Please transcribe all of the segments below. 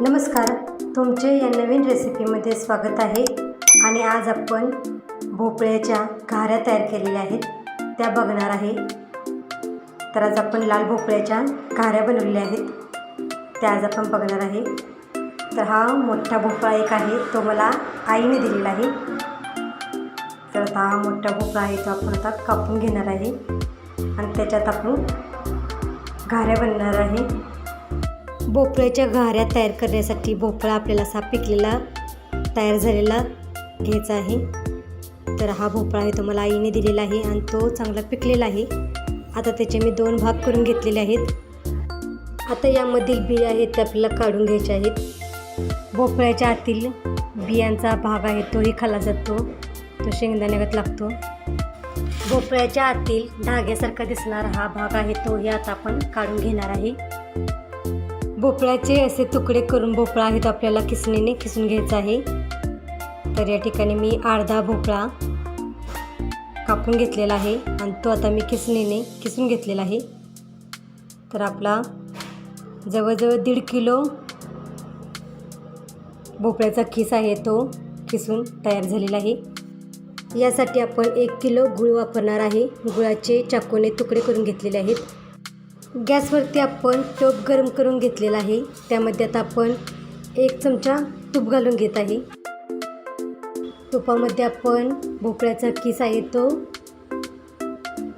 नमस्कार तुमचे या नवीन रेसिपीमध्ये स्वागत आहे. आणि आज आपण भोपळ्याच्या घाऱ्या तयार केलेल्या आहेत. त्या बघणार आहे. तर आज आपण लाल भोपळ्याच्या घाऱ्या बनवलेल्या आहेत. त्या आज आपण बघणार आहे. तर हा मोठा भोपळा एक आहे तो मला आईने दिलेला आहे. तर आता हा मोठा भोपळा आहे तो आपण आता कापून घेणार आहे. आणि त्याच्यात आपण घाऱ्या बनणार आहे. भोपळ्याच्या घाऱ्या तयार करण्यासाठी भोपळा आपल्याला असा पिकलेला तयार झालेला घ्यायचा आहे. तर हा भोपळा आहे तो मला आईने दिलेला आहे आणि तो चांगला पिकलेला आहे. आता त्याचे मी दोन भाग करून घेतलेले आहेत. आता यामधील बिया आहेत ते आपल्याला काढून घ्यायचे आहेत. भोपळ्याच्या आतील बियांचा भाग आहे तोही खाल्ला जातो. तो शेंगदाण्यागत लागतो. भोपळ्याच्या आतील धाग्यासारखा दिसणारा हा भाग आहे तोही आता आपण काढून घेणार आहे. भोपळ्याचे असे तुकडे करून भोपळा आहेत आपल्याला किसणीने किसून घ्यायचा आहे. तर या ठिकाणी मी अर्धा भोपळा कापून घेतलेला आहे आणि तो आता मी किसणीने किसून घेतलेला आहे. तर आपला जवळजवळ दीड किलो भोपळ्याचा किस आहे तो किसून तयार झालेला आहे. यासाठी आपण एक किलो गुळ वापरणार आहे. गुळाचे चाकूने तुकडे करून घेतलेले आहेत. गॅसवरती आपण टोप गरम करून घेतलेला आहे. त्यामध्ये आता आपण एक चमचा तूप घालून घेत आहे. तुपामध्ये आपण भोपळ्याचा किस आहे तो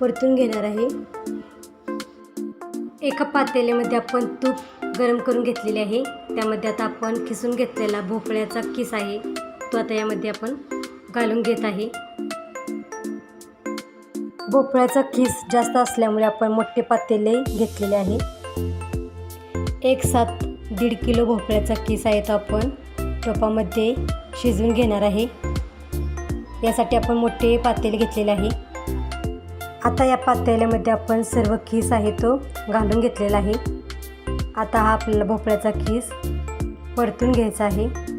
परतून घेणार आहे. एका पातेल्यामध्ये आपण तूप गरम करून घेतलेले आहे. त्यामध्ये आता आपण खिसून घेतलेला भोपळ्याचा किस आहे. तो आता यामध्ये आपण घालून घेत आहे. भोपळ्याचा खीस जास्त असल्यामुळे आपण मोठे पातेले घेतलेले आहे. एक सात दीड किलो भोपळ्याचा खीस आहे तो आपण. टोपामध्ये शिजवून घेणार आहे. यासाठी आपण मोठे पातेले घेतलेले आहे. आता या पातेल्यामध्ये आपण सर्व खीस आहे तो घालून घेतलेला आहे. आता हा आपल्याला भोपळ्याचा खीस परतून घ्यायचा आहे.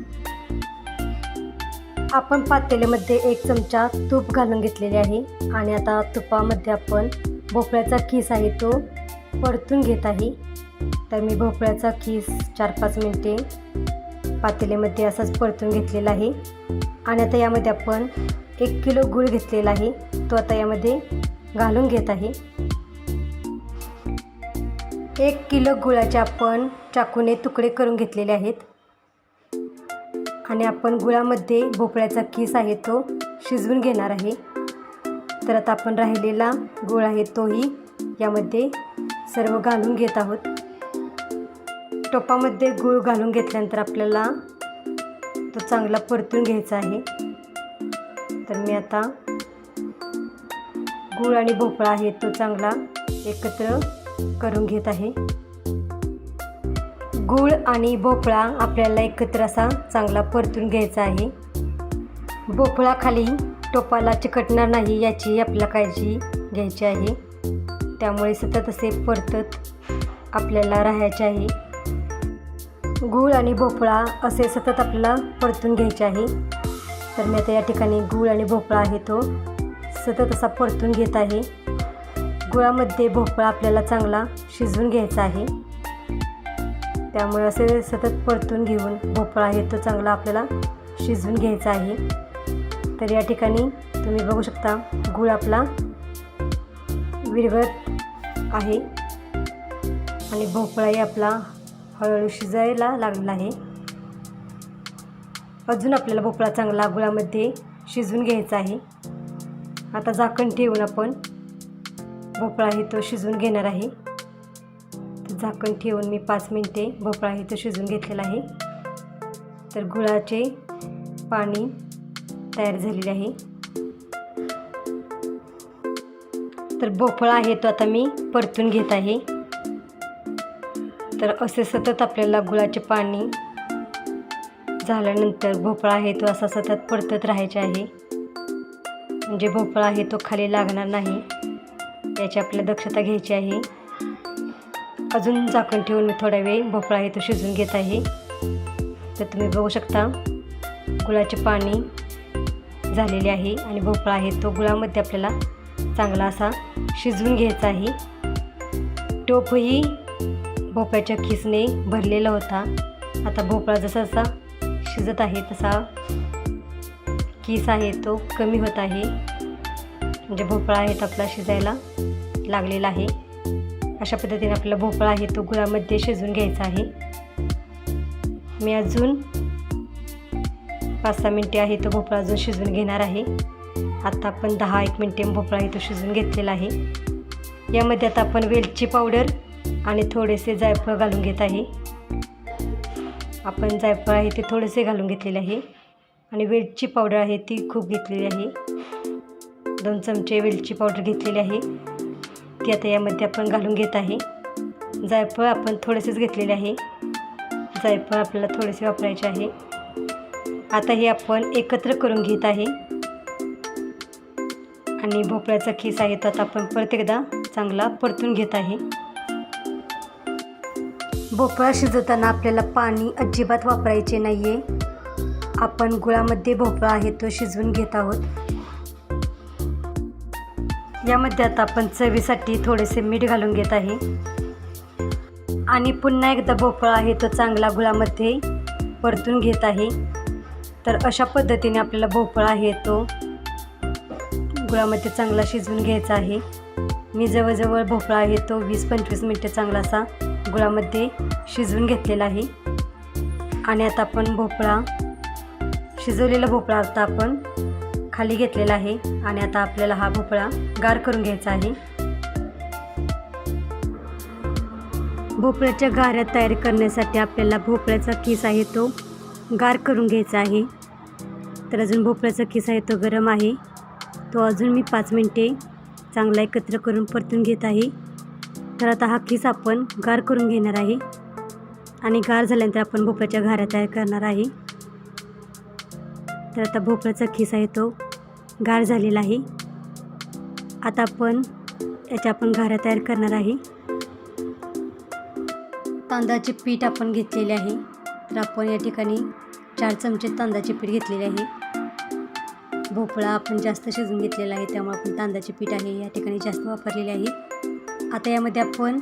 आपण पातेल्यामध्ये एक चमचा तूप घालून घेतलेले आहे. आणि आता तुपामध्ये आपण भोपळ्याचा खीस आहे तो परतून घेत आहे. तर मी भोपळ्याचा खीस चार पाच मिनटे पातेल्यामध्ये असाच परतून घेतलेला आहे. आणि आता यामध्ये आपण एक किलो गूळ घेतलेला आहे. तो आता यामध्ये घालून घेत आहे. एक किलो गुळाचे आपण चाकूने तुकडे करून घेतलेले आहेत. आणि आपण गुळामध्ये भोपळ्याचा केस आहे तो शिजवून घेणार आहे. तर आता आपण राहिलेला गुळ आहे तोही यामध्ये सर्व घालून घेत आहोत. टोपामध्ये गुळ घालून घेतल्यानंतर आपल्याला तो चांगला परतून घ्यायचा आहे. तर मी आता गूळ आणि भोपळा आहे तो चांगला एकत्र करून घेत आहे. गूळ आणि भोपळा आपल्याला एकत्र असा चांगला परतून घ्यायचा आहे. भोपळा खाली टोपाला चिकटणार नाही याची आपल्याला काळजी घ्यायची आहे. त्यामुळे सतत असे परतत आपल्याला राहायचे आहे. गूळ आणि भोपळा असे सतत आपल्याला परतून घ्यायचे आहे. तर मी आता या ठिकाणी गूळ आणि भोपळा आहे तो सतत असा परतून घेत आहे. गुळामध्ये भोपळा आपल्याला चांगला शिजवून घ्यायचा आहे. त्यामुळे असे सतत परतून घेऊन भोपळा आहे तो चांगला आपल्याला शिजवून घ्यायचा आहे. तर या ठिकाणी तुम्ही बघू शकता गूळ आपला विरघळत आहे. आणि भोपळाही आपला हळूहळू शिजायला लागलेला आहे. अजून आपल्याला भोपळा चांगला गुळामध्ये शिजवून घ्यायचा आहे. आता झाकण ठेवून आपण भोपळा हे तो शिजवून घेणार आहे. झाकण ठेवून मी पाच मिनटे भोपळा हे तो शिजून घेतलेला आहे. तर गुळाचे पाणी तयार झालेले आहे. तर भोपळा आहे तो आता मी परतून घेत आहे. तर असे सतत आपल्याला गुळाचे पाणी झाल्यानंतर भोपळा आहे तो असा सतत परतत राहायचा आहे. म्हणजे भोपळा आहे तो खाली लागणार नाही. याची आपल्याला दक्षता घ्यायची आहे. अजून झाकण ठेवून मी थोडा वेळ भोपळा आहे तो शिजून घेत आहे. तर तुम्ही बघू शकता गुळाचे पाणी झालेले आहे आणि भोपळा आहे तो गुळामध्ये आपल्याला चांगला असा शिजवून घ्यायचा आहे. टोपही भोपळ्याच्या खिसने भरलेला होता. आता भोपळा जसा जसा शिजत आहे तसा किस आहे तो कमी होत आहे. म्हणजे भोपळा आहे तो आपला शिजायला लागलेला आहे. अशा पद्धतीने आपला भोपळा आहे तो गुळामध्ये शिजवून घ्यायचा आहे. मी अजून पाच सहा मिनटे आहे तो भोपळा अजून शिजवून घेणार आहे. आता आपण दहा एक मिनटे भोपळा आहे तो शिजवून घेतलेला आहे. यामध्ये आता आपण वेलची पावडर आणि थोडेसे जायफळ घालून घेत आहे. आपण जायफळ आहे ते थोडेसे घालून घेतलेले आहे. आणि वेलची पावडर आहे ती खूप घेतलेली आहे. दोन चमचे वेलची पावडर घेतलेली आहे. ती आता यामध्ये आपण घालून घेत आहे. जायफळ आपण थोडेसेच घेतलेले आहे. जायफळ आपल्याला थोडेसे वापरायचे आहे. आता हे आपण एकत्र करून घेत आहे. आणि भोपळ्याचा खीस आहे तो आता आपण परत एकदा चांगला परतून घेत आहे. भोपळा शिजवताना आपल्याला पाणी अजिबात वापरायचे नाही आहे आपण गुळामध्ये भोपळा आहे तो शिजवून घेत आहोत. यामध्ये आता आपण चवीसाठी थोडेसे मीठ घालून घेत आहे. आणि पुन्हा एकदा भोपळा आहे तो चांगला गुळामध्ये परतून घेत आहे. तर अशा पद्धतीने आपल्याला भोपळा आहे तो गुळामध्ये चांगला शिजवून घ्यायचा आहे. मी जवळजवळ भोपळा आहे तो वीस पंचवीस मिनटं चांगला असा गुळामध्ये शिजवून घेतलेला आहे. आणि आता आपण भोपळा शिजवलेला भोपळा आता आपण खाली घेतलेला आहे आणि आता आपल्याला हा भोपळा गार करून घ्यायचा आहे. भोपळ्याच्या गाऱ्या तयार करण्यासाठी आपल्याला भोपळ्याचा किस आहे तो गार करून घ्यायचा आहे. तर अजून भोपळ्याचा किस आहे तो गरम आहे. तो अजून मी पाच मिनटे चांगला एकत्र करून परतून घेत आहे. तर आता हा किस आपण गार करून घेणार आहे. आणि गार झाल्यानंतर आपण भोपळ्याच्या घाऱ्या तयार करणार आहे. तर आता भोपळ्याचा खिस आहे तो गार झालेला आहे. आता आपण याच्या आपण घाऱ्या तयार करणार आहे. तांदळाचे पीठ आपण घेतलेले आहे. तर आपण या ठिकाणी चार चमचे तांदळाचे पीठ घेतलेले आहे. भोपळा आपण जास्त शिजून घेतलेला आहे त्यामुळे आपण तांदळाचे पीठ आहे या ठिकाणी जास्त वापरलेले आहे. आता यामध्ये आपण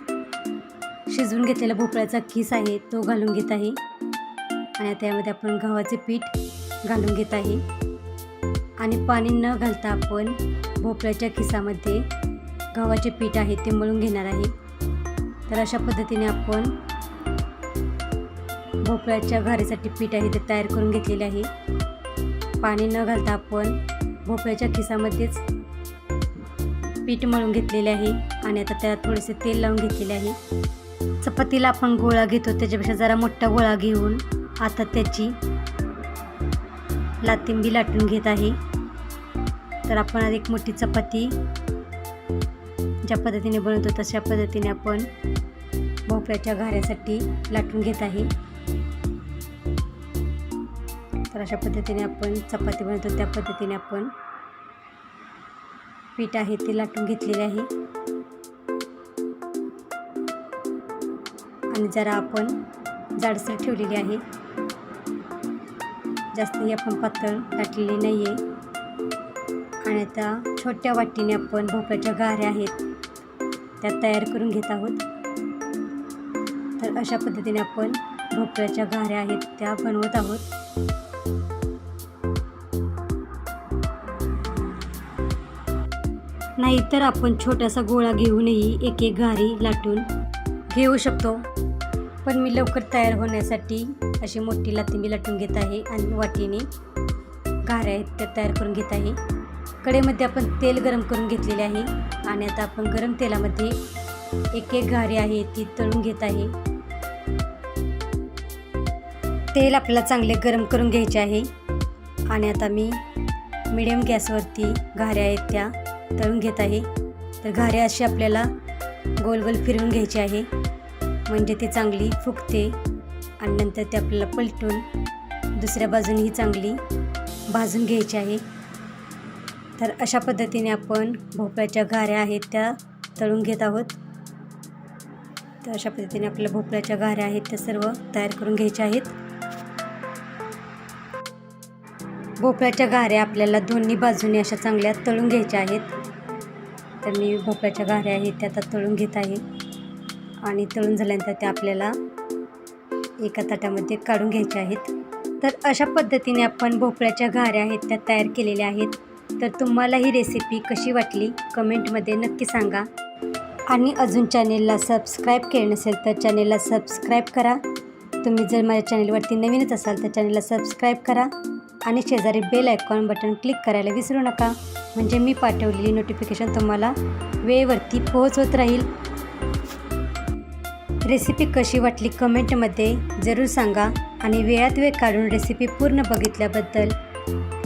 शिजवून घेतलेला भोपळ्याचा खीस आहे तो घालून घेत आहे. आणि आता यामध्ये आपण गव्हाचे पीठ घालून घेत आहे. आणि पाणी न घालता आपण भोपळ्याच्या खिसामध्ये गव्हाचे पीठ आहे ते मळून घेणार आहे. तर अशा पद्धतीने आपण भोपळ्याच्या घारीसाठी पीठ आहे ते तयार करून घेतलेले आहे. पाणी न घालता आपण भोपळ्याच्या खिसामध्येच पीठ मळून घेतलेले आहे आणि आता त्यात थोडेसे तेल लावून घेतलेले आहे. चपातीला आपण गोळा घेतो त्याच्यापेक्षा जरा मोठा गोळा घेऊन आता त्याची लातिंबी लाटून घेत आहे. तर आपण एक मोठी चपाती ज्या पद्धतीने बनवतो तशा पद्धतीने आपण भोपळ्याच्या घाऱ्यासाठी लाटून घेत आहे. तर अशा पद्धतीने आपण चपाती बनवतो त्या पद्धतीने आपण पीठ आहे ते लाटून घेतलेले आहे. आणि जरा आपण जाडसर ठेवलेली आहे. जास्तही आपण पातळ लाटलेली नाही आहे आणि त्या छोट्या वाटीने आपण भोपळ्याच्या गाऱ्या आहेत त्या तयार करून घेत आहोत. तर अशा पद्धतीने आपण भोपळ्याच्या गाऱ्या आहेत त्या बनवत आहोत. नाहीतर आपण छोटासा गोळा घेऊनही एक एक घारी लाटून घेऊ शकतो. पण मी लवकर तयार होण्यासाठी अशी मोठी लाती मी लाटून घेत आहे आणि वाटीने घाऱ्या आहेत त्या तयार करून घेत आहे. कडेमध्ये आपण तेल गरम करून घेतलेले आहे आणि आता आपण गरम तेलामध्ये एक एक घारी आहे ती तळून घेत आहे. तेल आपल्याला चांगले गरम करून घ्यायचे आहे. आणि आता मी मिडियम गॅसवरती घाऱ्या आहेत त्या तळून घेत आहे. तर घाऱ्या अशी आपल्याला गोल गोल फिरवून घ्यायची आहे. म्हणजे ती चांगली फुगते आणि नंतर ते आपल्याला पलटून दुसऱ्या बाजूनेही चांगली भाजून घ्यायची आहे. तर अशा पद्धतीने आपण भोपळ्याच्या घाऱ्या आहेत त्या तळून घेत आहोत. तर अशा पद्धतीने आपल्या भोपळ्याच्या घाऱ्या आहेत त्या सर्व तयार करून घ्यायच्या आहेत. भोपळ्याच्या घाऱ्या आपल्याला दोन्ही बाजूने अशा चांगल्या तळून घ्यायच्या आहेत. तर मी भोपळ्याच्या घाऱ्या आहेत त्या आता तळून घेत आहे. आणि तळून झाल्यानंतर त्या आपल्याला एका ताटामध्ये काढून घ्यायच्या आहेत. तर अशा पद्धतीने आपण भोपळ्याच्या घाऱ्या आहेत त्या तयार केलेल्या आहेत. तर तुम्हाला ही रेसिपी कशी वाटली? कमेंटमध्ये नक्की सांगा. आणि अजून चॅनेलला सबस्क्राईब केलं नसेल तर चॅनेलला सबस्क्राईब करा. तुम्ही जर माझ्या चॅनेलवरती नवीनच असाल तर चॅनेलला सबस्क्राईब करा. आणि शेजारी बेल आयकॉन बटन क्लिक करायला विसरू नका. म्हणजे मी पाठवलेली नोटिफिकेशन तुम्हाला वेळेवरती पोहोचवत राहील. रेसिपी कशी वाटली कमेंटमध्ये जरूर सांगा. आणि वेळात वेळ काढून रेसिपी पूर्ण बघितल्याबद्दल